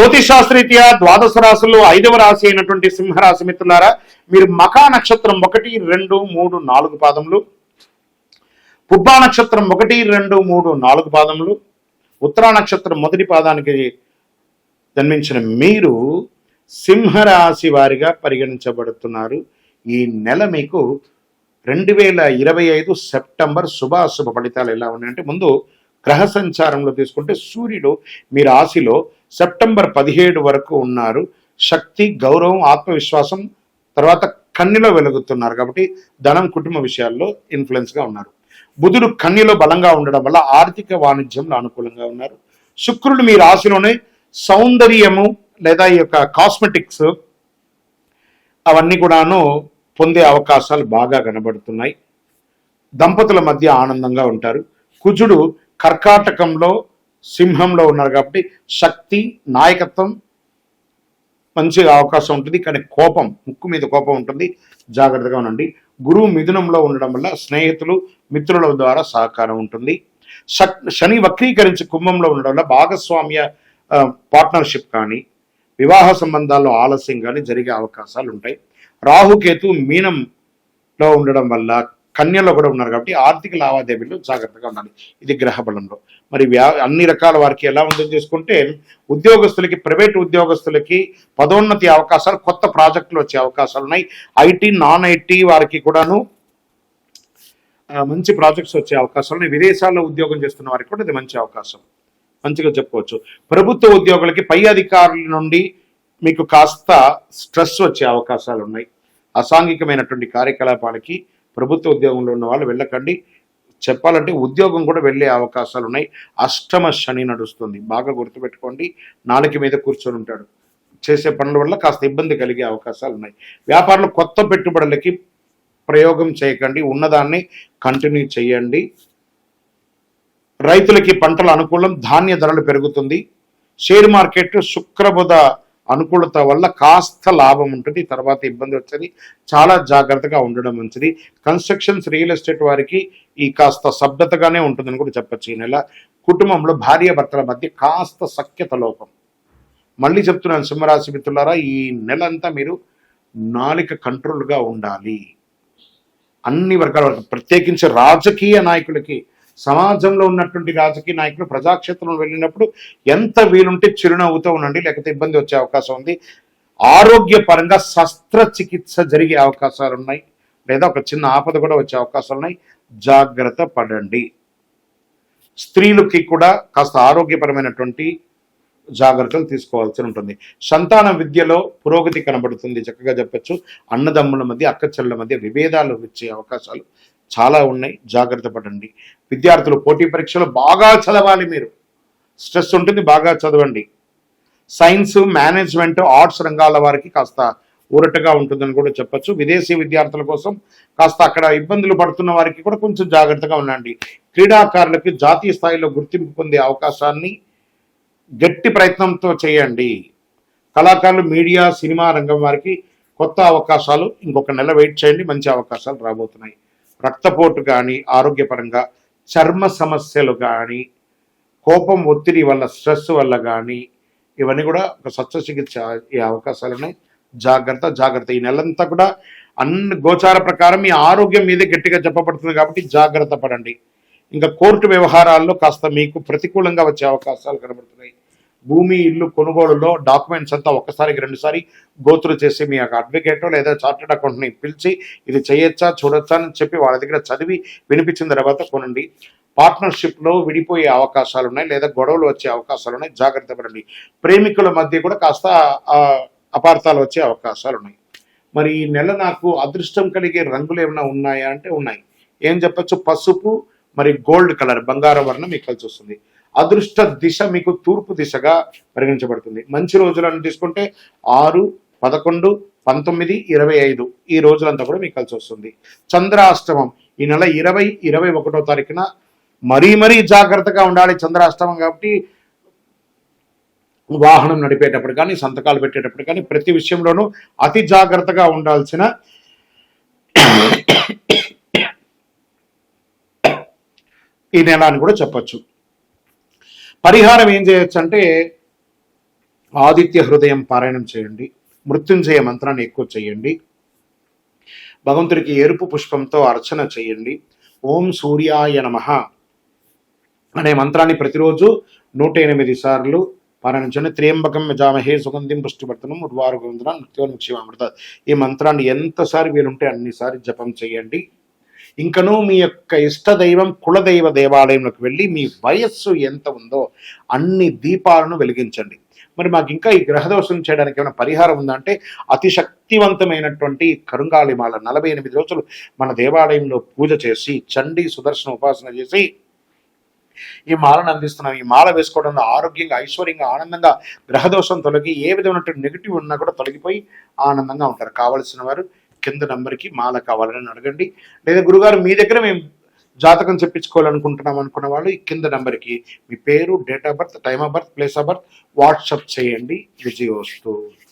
జ్యోతిషాస్త్రీత్యా ద్వాదశ రాశుల్లో ఐదవ రాశి అయినటువంటి సింహరాశి మిత్రులారా మీరు మకా నక్షత్రం ఒకటి రెండు మూడు నాలుగు పాదములు పుబ్బా నక్షత్రం ఒకటి రెండు మూడు నాలుగు పాదములు ఉత్తరా నక్షత్రం మొదటి పాదానికి జన్మించిన మీరు సింహరాశి వారిగా పరిగణించబడుతున్నారు. ఈ నెల మీకు రెండు వేల ఇరవై ఐదు సెప్టెంబర్ శుభాశుభ ఫలితాలు ఎలా ఉన్నాయంటే ముందు గ్రహ సంచారంలో తీసుకుంటే సూర్యుడు మీ రాశిలో సెప్టెంబర్ పదిహేడు వరకు ఉన్నారు. శక్తి గౌరవం ఆత్మవిశ్వాసం తర్వాత కన్నిలో వెలుగుతున్నారు కాబట్టి ధనం కుటుంబ విషయాల్లో ఇన్ఫ్లుయెన్స్గా ఉన్నారు. బుధుడు కన్నిలో బలంగా ఉండడం వల్ల ఆర్థిక వాణిజ్యంలో అనుకూలంగా ఉన్నారు. శుక్రుడు మీ రాశిలోనే సౌందర్యము లేదా ఈ యొక్క కాస్మెటిక్స్ అవన్నీ కూడాను పొందే అవకాశాలు బాగా కనబడుతున్నాయి. దంపతుల మధ్య ఆనందంగా ఉంటారు. కుజుడు కర్కాటకంలో సింహంలో ఉన్నారు కాబట్టి శక్తి నాయకత్వం మంచిగా అవకాశం ఉంటుంది. కానీ కోపం ముక్కు మీద కోపం ఉంటుంది. జాగ్రత్తగా ఉండండి. గురువు మిథునంలో ఉండడం వల్ల స్నేహితులు మిత్రుల ద్వారా సహకారం ఉంటుంది. శక్- శని వక్రీకరించి కుంభంలో ఉండడం వల్ల భాగస్వామ్య పార్ట్నర్షిప్ కానీ వివాహ సంబంధాల్లో ఆలస్యం కానీ జరిగే అవకాశాలు ఉంటాయి. రాహుకేతు మీనంలో ఉండడం వల్ల కన్యలో కూడా ఉన్నారు కాబట్టి ఆర్థిక లావాదేవీలు జాగ్రత్తగా ఉండాలి. ఇది గ్రహ బలంలో. మరి అన్ని రకాల వారికి ఎలా ఉందని చేసుకుంటే ఉద్యోగస్తులకి ప్రైవేట్ ఉద్యోగస్తులకి పదోన్నతి అవకాశాలు కొత్త ప్రాజెక్టులు వచ్చే అవకాశాలు ఉన్నాయి. ఐటీ నాన్ ఐటీ వారికి కూడాను మంచి ప్రాజెక్ట్స్ వచ్చే అవకాశాలు ఉన్నాయి. విదేశాల్లో ఉద్యోగం చేస్తున్న వారికి కూడా ఇది మంచి అవకాశం. మంచిగా చెప్పుకోవచ్చు. ప్రభుత్వ ఉద్యోగులకి పై అధికారుల నుండి మీకు కాస్త స్ట్రెస్ వచ్చే అవకాశాలు ఉన్నాయి. అసాంఘికమైనటువంటి కార్యకలాపాలకి ప్రభుత్వ ఉద్యోగంలో ఉన్న వాళ్ళు వెళ్ళకండి. చెప్పాలంటే ఉద్యోగం కూడా వెళ్ళే అవకాశాలు ఉన్నాయి అష్టమ శని నడుస్తుంది. బాగా గుర్తుపెట్టుకోండి. నాలుక మీద కూర్చొని ఉంటాడు. చేసే పనుల వల్ల కాస్త ఇబ్బంది కలిగే అవకాశాలు ఉన్నాయి వ్యాపారంలో కొత్త పెట్టుబడులకి ప్రయోగం చేయకండి. ఉన్నదాన్ని కంటిన్యూ చేయండి. రైతులకి పంటల అనుకూలం ధాన్య ధరలు పెరుగుతుంది. షేర్ మార్కెట్ శుక్రబుధ అనుకూలత వల్ల కాస్త లాభం ఉంటుంది. తర్వాత ఇబ్బంది వచ్చేది. చాలా జాగ్రత్తగా ఉండడం మంచిది. కన్స్ట్రక్షన్స్ రియల్ ఎస్టేట్ వారికి ఈ కాస్త శబ్దతగానే ఉంటుందని కూడా చెప్పచ్చు ఈ నెల. కుటుంబంలో భార్య భర్తల మధ్య కాస్త సఖ్యత లోపం. మళ్ళీ చెప్తున్నాను సింహరాశి మిత్రులారా ఈ నెల అంతా మీరు నాలిక కంట్రోల్గా ఉండాలి. అన్ని వర్గాల వరకు ప్రత్యేకించి రాజకీయ నాయకులకి సమాజంలో ఉన్నటువంటి రాజకీయ నాయకులు ప్రజాక్షేత్రంలో వెళ్ళినప్పుడు ఎంత వీలుంటే చిరునవ్వుతో ఉండండి లేకపోతే ఇబ్బంది వచ్చే అవకాశం ఉంది. ఆరోగ్యపరంగా శస్త్రచికిత్స జరిగే అవకాశాలు ఉన్నాయి లేదా ఒక చిన్న ఆపద కూడా వచ్చే అవకాశాలు ఉన్నాయి జాగ్రత్త పడండి. స్త్రీలకి కూడా కాస్త ఆరోగ్యపరమైనటువంటి జాగ్రత్తలు తీసుకోవాల్సి ఉంటుంది. సంతాన విద్యలో పురోగతి కనబడుతుంది చక్కగా చెప్పచ్చు. అన్నదమ్ముల మధ్య అక్కచెల్ల మధ్య విభేదాలు వచ్చే అవకాశాలు చాలా ఉన్నాయి. జాగ్రత్త పడండి. విద్యార్థులు పోటీ పరీక్షలు బాగా చదవాలి మీరు. స్ట్రెస్ ఉంటుంది బాగా చదవండి. సైన్స్ మేనేజ్మెంట్ ఆర్ట్స్ రంగాల వారికి కాస్త ఊరటగా ఉంటుందని కూడా చెప్పొచ్చు. విదేశీ విద్యార్థుల కోసం కాస్త అక్కడ ఇబ్బందులు పడుతున్న వారికి కూడా కొంచెం జాగ్రత్తగా ఉండండి. క్రీడాకారులకి జాతీయ స్థాయిలో గుర్తింపు పొందే అవకాశాన్ని గట్టి ప్రయత్నంతో చేయండి. కళాకారులు మీడియా సినిమా రంగం వారికి కొత్త అవకాశాలు ఇంకొక నెల వెయిట్ చేయండి. మంచి అవకాశాలు రాబోతున్నాయి. రక్తపోటు కానీ ఆరోగ్యపరంగా చర్మ సమస్యలు కానీ కోపం ఒత్తిడి వల్ల స్ట్రెస్ వల్ల కానీ ఇవన్నీ కూడా ఒక శస్త్రచికిత్స ఈ అవకాశాలు ఉన్నాయి. జాగ్రత్త జాగ్రత్త. ఈ నెలంతా కూడా అన్ని గోచార ప్రకారం మీ ఆరోగ్యం మీదే గట్టిగా చెప్పబడుతుంది కాబట్టి జాగ్రత్త పడండి. ఇంకా కోర్టు వ్యవహారాల్లో కాస్త మీకు ప్రతికూలంగా వచ్చే అవకాశాలు కనబడుతున్నాయి. భూమి ఇల్లు కొనుగోలులో డాక్యుమెంట్స్ అంతా ఒక్కసారికి రెండుసారి గోత్రు చేసి మీ యొక్క అడ్వకేట్ లేదా చార్టెడ్ అకౌంట్ని పిలిచి ఇది చేయొచ్చా చూడొచ్చా అని చెప్పి వాళ్ళ దగ్గర చదివి వినిపించిన తర్వాత కొనండి. పార్ట్నర్షిప్లో విడిపోయే అవకాశాలు ఉన్నాయి లేదా గొడవలు వచ్చే అవకాశాలు ఉన్నాయి జాగ్రత్త పడండి. ప్రేమికుల మధ్య కూడా కాస్త అపార్థాలు వచ్చే అవకాశాలు ఉన్నాయి మరి ఈ నెల నాకు అదృష్టం కలిగే రంగులు ఏమైనా ఉన్నాయా అంటే ఉన్నాయి. ఏం చెప్పచ్చు? పసుపు మరి గోల్డ్ కలర్ బంగారం వర్ణం మీకు కలిసి వస్తుంది. అదృష్ట దిశ మీకు తూర్పు దిశగా పరిగణించబడుతుంది. మంచి రోజులను తీసుకుంటే ఆరు పదకొండు పంతొమ్మిది ఇరవై ఐదు ఈ రోజులంతా కూడా మీకు కలిసి వస్తుంది. చంద్రాష్టమం ఈ నెల ఇరవై ఇరవై ఒకటో తారీఖున మరీ మరీ జాగ్రత్తగా ఉండాలి చంద్రాష్టమం కాబట్టి. వాహనం నడిపేటప్పుడు కానీ సంతకాలు పెట్టేటప్పుడు కానీ ప్రతి విషయంలోనూ అతి జాగ్రత్తగా ఉండాల్సిన ఈ నెల అని కూడా చెప్పొచ్చు. పరిహారం ఏం చేయొచ్చు అంటే ఆదిత్య హృదయం పారాయణం చేయండి మృత్యుంజయ మంత్రాన్ని ఎక్కువ చేయండి భగవంతుడికి ఎరుపు పుష్పంతో అర్చన చేయండి ఓం సూర్యాయ నమ అనే మంత్రాన్ని ప్రతిరోజు నూట ఎనిమిది సార్లు పారాయణించండి త్రియంబకం యజామహే సుగంధిం పుష్టివర్తనం ఉర్వారు గోవిందన నృత్యోన్ముక్షిమామృత ఈ మంత్రాన్ని ఎంతసారి వీలుంటే అన్నిసారి జపం చేయండి. ఇంకనూ మీ యొక్క ఇష్ట దైవం కులదైవ దేవాలయంలోకి వెళ్ళి మీ వయస్సు ఎంత ఉందో అన్ని దీపాలను వెలిగించండి. మరి మాకు ఇంకా ఈ గ్రహదోషం చేయడానికి ఏమైనా పరిహారం ఉందా అంటే అతి శక్తివంతమైనటువంటి కరుంగాళిమాల నలభై ఎనిమిది రోజులు మన దేవాలయంలో పూజ చేసి చండీ సుదర్శన ఉపాసన చేసి ఈ మాలను అందిస్తున్నాం. ఈ మాల వేసుకోవడంలో ఆరోగ్యంగా ఐశ్వర్యంగా ఆనందంగా గ్రహదోషం తొలగి ఏ విధమైనటువంటి నెగిటివ్ ఉన్నా కూడా తొలగిపోయి ఆనందంగా ఉంటారు. కావలసిన వారు కింద నంబర్కి మాల కావాలని అడగండి. లేదా గురుగారు మీ దగ్గర మేము జాతకం చెప్పించుకోవాలనుకుంటున్నాం అనుకున్న వాళ్ళు ఈ కింద నంబర్కి మీ పేరు date of birth time of birth place of birth WhatsApp చేయండి. విజయోస్తు.